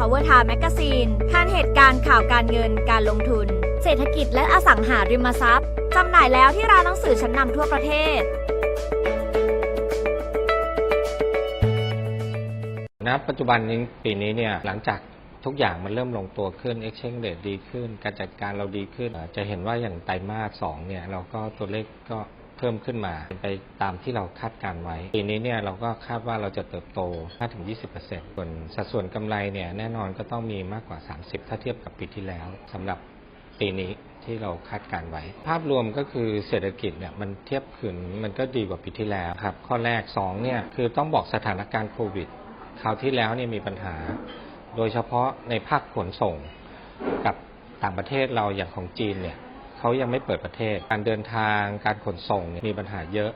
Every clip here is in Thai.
Power Time Magazine ข่านเหตุการณ์ข่าวการเงินการลงทุน เศรษฐกิจและอสังหาริมทรัพย์จำหน่ายแล้วที่ร้านหนังสือชั้นนำทั่วประเทศณปัจจุบันนี้ปีนี้เนี่ยหลังจากทุกอย่างมันเริ่มลงตัวขึ้น exchange rate ดีขึ้น การจัดการเราดีขึ้น จะเห็นว่าอย่างไตรมาสสองเนี่ยเราก็ตัวเลขก็ เพิ่มขึ้นมาไปตามที่เราคาดการไว้ ปีนี้เนี่ยเราก็คาดว่าเราจะเติบโต5-20%ส่วนสัดส่วนกำไรเนี่ยแน่นอนก็ต้องมีมากกว่า 30 ถ้าเทียบกับปีที่แล้วสำหรับปีนี้ที่เราคาดการไว้ ภาพรวมก็คือเศรษฐกิจเนี่ยมันเทียบขึ้นมันก็ดีกว่าปีที่แล้วครับ ข้อแรกสองเนี่ยคือต้องบอกสถานการณ์โควิดคราวที่แล้วเนี่ยมีปัญหา โดยเฉพาะในภาคขนส่งกับต่างประเทศเราอย่างของจีนเนี่ย เขายังไม่เปิดประเทศ การเดินทางการขนส่งมีปัญหาเยอะ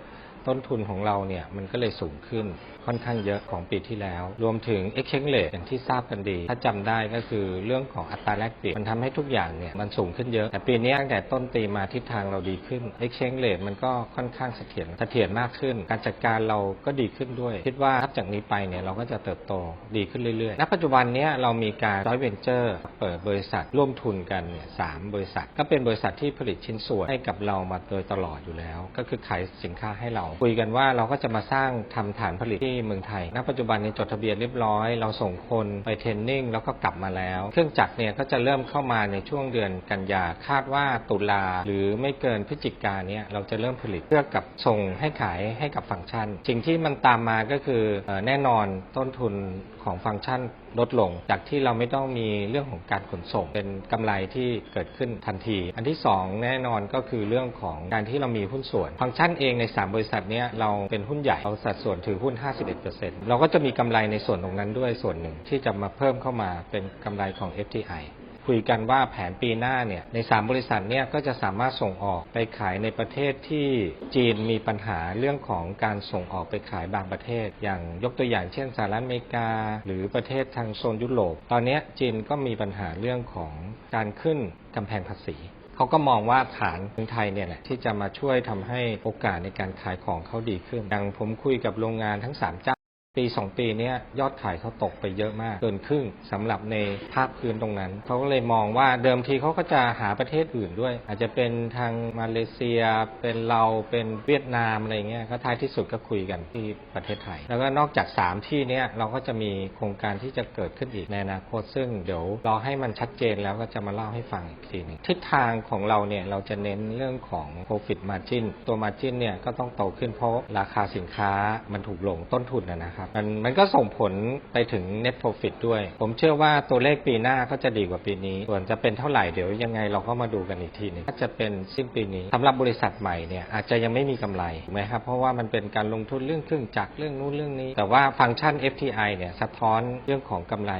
ต้นทุนของเราเนี่ยมันก็เลยสูงขึ้นค่อนข้างเยอะของปีที่แล้ว รวมถึง exchange rate อย่างที่ทราบกันดี ถ้าจำได้ก็คือเรื่องของอัตราแลกเปลี่ยนมันทำให้ทุกอย่างเนี่ยมันสูงขึ้นเยอะ แต่ปีนี้ตั้งแต่ต้นปีมาทิศทางเราดีขึ้น exchange rate มันก็ค่อนข้างเสถียรเสถียรมากขึ้น การจัดการเราก็ดีขึ้นด้วย คิดว่านับจากนี้ไปเนี่ยเราก็จะเติบโตดีขึ้นเรื่อยๆณปัจจุบันเนี้ยเรามีการ joint venture เปิดบริษัทร่วมทุนกันเนี่ยสามบริษัท ก็เป็นบริษัทที่ผลิตชิ้นส่วนให้กับเรามาโดยตลอดอยู่แล้ว ก็คือขายสินค้าให้เรา คุยกันว่าเราก็จะมาสร้างทำฐานผลิตที่เมืองไทย ณ ปัจจุบันนี้จดทะเบียนเรียบร้อย เราส่งคนไปเทรนนิ่งแล้วก็กลับมาแล้ว เครื่องจักรเนี่ยก็จะเริ่มเข้ามาในช่วงเดือนกันยา คาดว่าตุลาหรือไม่เกินพฤศจิกาเนี่ยเราจะเริ่มผลิตเพื่อกับส่งให้ขายให้กับฟังก์ชัน สิ่งที่มันตามมาก็คือเอ่อแน่นอนต้นทุนของฟังก์ชัน ลดลง จากที่เราไม่ต้องมีเรื่องของการขนส่ง เป็นกำไรที่เกิดขึ้นทันที อันที่สองแน่นอนก็คือเรื่องของการที่เรามีหุ้นส่วน ฟังก์ชันเองใน 3 บริษัทนี้เราเป็นหุ้นใหญ่เราสัดส่วนถือหุ้น 51%เราก็จะมีกำไรในส่วนตรงนั้นด้วยส่วนหนึ่งที่จะมาเพิ่มเข้ามาเป็นกำไรของ FTI คุยกันว่าแผนปีหน้าเนี่ยใน 3 บริษัทเนี่ยก็จะสามารถส่งออกไปขายในประเทศที่จีนมีปัญหาเรื่องของการส่งออกไปขายบางประเทศ อย่างยกตัวอย่างเช่นสหรัฐอเมริกา หรือประเทศทางโซนยุโรป ตอนนี้จีนก็มีปัญหาเรื่องของการขึ้นกำแพงภาษีเขาก็มองว่าฐานเมืองไทยเนี่ยแหละที่จะมาช่วยทำให้โอกาสในการขายของเขาดีขึ้นอย่างผมคุยกับโรงงานทั้ง3เจ้า ปี2ปีนี้ยอดขายเขาตกไปเยอะมากเกินครึ่งสำหรับในภาคพื้นตรงนั้น เขาก็เลยมองว่าเดิมทีเขาก็จะหาประเทศอื่นด้วย อาจจะเป็นทางมาเลเซีย เป็นเราเป็นเวียดนามอะไรเงี้ยก็ท้ายที่สุดก็คุยกันที่ประเทศไทย แล้วก็นอกจาก 3 ที่นี้เราก็จะมีโครงการที่จะเกิดขึ้นอีกในอนาคตซึ่งเดี๋ยวรอให้มันชัดเจนแล้วก็จะมาเล่าให้ฟังอีกทีหนึงทิศทางของเราเนี่ยเราจะเน้นเรื่องของ profit margin ตัว margin เนี่ยก็ต้องโตขึ้นเพราะราคาสินค้ามันถูกลงต้นทุนนะครับนะครับมันมันก็ส่งผลไปถึง net profit ด้วย ผมเชื่อว่าตัวเลขปีหน้าก็จะดีกว่าปีนี้ ส่วนจะเป็นเท่าไหร่เดี๋ยวยังไงเราก็มาดูกันอีกทีหนึงถ้าจะเป็นสิ้นปีนี้สำหรับบริษัทใหม่เนี่ยอาจจะยังไม่มีกำไรถูกไหมครับเพราะว่ามันเป็นการลงทุนเรื่องเครื่องจักรเรื่องนู้นเรื่องนี้ แต่ว่าฟังก์ชัน FTI เนี่ยสะท้อนเรื่องของกำไร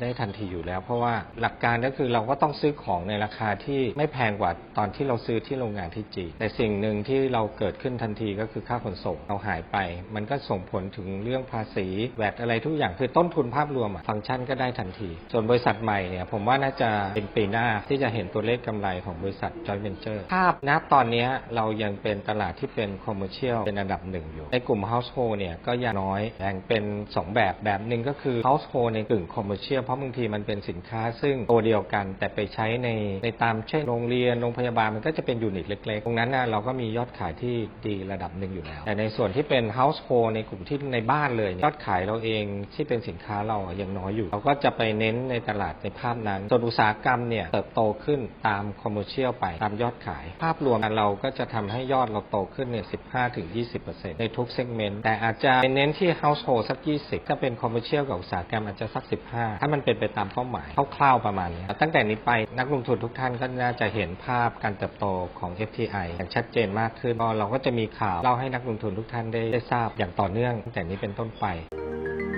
ได้ทันทีอยู่แล้ว เพราะว่าหลักการก็คือเราก็ต้องซื้อของในราคาที่ไม่แพงกว่าตอนที่เราซื้อที่โรงงานที่จีนแต่สิ่งหนึ่งที่เราเกิดขึ้นทันทีก็คือค่าขนส่งเราหายไป มันก็ส่งผลถึงเรื่องภาษีแวดอะไรทุกอย่างคือต้นทุนภาพรวมฟังก์ชันก็ได้ทันที ส่วนบริษัทใหม่เนี่ยผมว่าน่าจะเป็นปีหน้าที่จะเห็นตัวเลขกำไรของบริษัท joint venture ภาพณตอนนี้เรายังเป็นตลาดที่เป็น commercial เป็นอันดับหนึ่งอยู่ ในกลุ่ม household เนี่ยก็ยังน้อยแบ่งเป็น 2 แบบแบบหนึ่งก็คือ household ในกึ่ง commercial เพราะบางทีมันเป็นสินค้า ซึ่งตัวเดียวกัน แต่ไปใช้ในในตามเช่นโรงเรียนโรงพยาบาลมันก็จะเป็นยูนิตเล็กๆ ตรงนั้นนะเราก็มียอดขายที่ดีระดับหนึ่งอยู่แล้ว แต่ในส่วนที่เป็น household ในกลุ่มที่ในบ้านเลยยอดขายเราเองที่เป็นสินค้าเราอะยังน้อยอยู่ เราก็จะไปเน้นในตลาดในภาพนั้นส่วนอุตสาหกรรมเนี่ยเติบโตขึ้นตาม commercial ไปตามยอดขาย ภาพรวมเราก็จะทำให้ยอดเราโตขึ้นเนี่ย15-20%ในทุกเซกเมนต์แต่อาจจะเน้นที่ household สัก 20 ถ้าเป็น commercial กับอุตสาหกรรมอาจจะสัก 15 ถ้ามันเป็นไปตามเป้าหมายคร่าวๆประมาณนี้ตั้งแต่นี้ไปนักลงทุนทุกท่านก็น่าจะเห็นภาพการเติบโตของ FTI อย่างชัดเจนมากขึ้นเราก็จะมีข่าวเล่าให้นักลงทุนทุกท่านได้ได้ทราบอย่างต่อเนื่องตั้งแต่นี้เป็นต้นไปไป